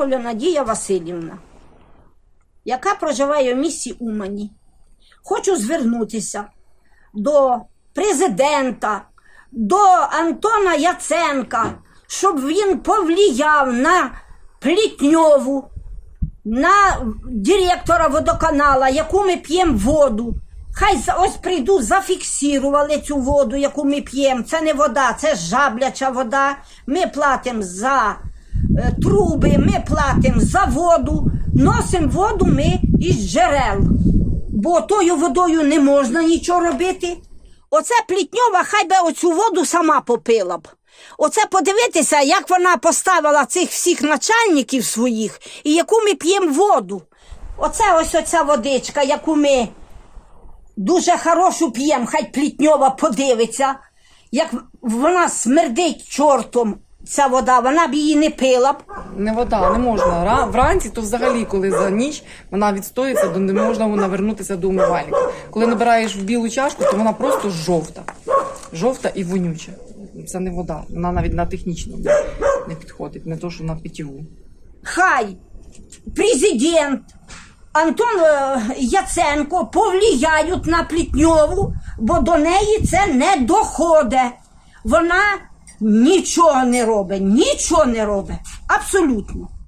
Яковлева Надія Васильівна, яка проживає в місті Умані. Хочу звернутися до президента, до Антона Яценка, щоб він повлияв на Плітньову, на директора водоканала, яку ми п'ємо воду. Хай ось прийду, зафіксували цю воду, яку ми п'ємо. Це не вода, це жабляча вода. Ми платимо за труби, ми платимо за воду, носимо воду ми із джерел. Бо тою водою не можна нічого робити. Оце плітньова, хай би оцю воду сама попила б. Оце подивитися, як вона поставила цих всіх начальників своїх і яку ми п'ємо воду. Оце ось оця водичка, яку ми дуже хорошу п'ємо, хай плітньова подивиться, як вона смердить чортом, ця вода, вона б її не пила б. Не вода, не можна. Ра- Вранці, то взагалі, коли за ніч вона відстоїться, то не можна вона вернутися до умивальника. Коли набираєш в білу чашку, то вона просто жовта. Жовта і вонюча. Це не вода. Вона навіть на технічному не підходить, не то, що на питьову. хай президент Антон е, Яценко повлияють на Плітньову, бо до неї це не доходить. Вона нічого не робить, нічого не робить. Абсолютно.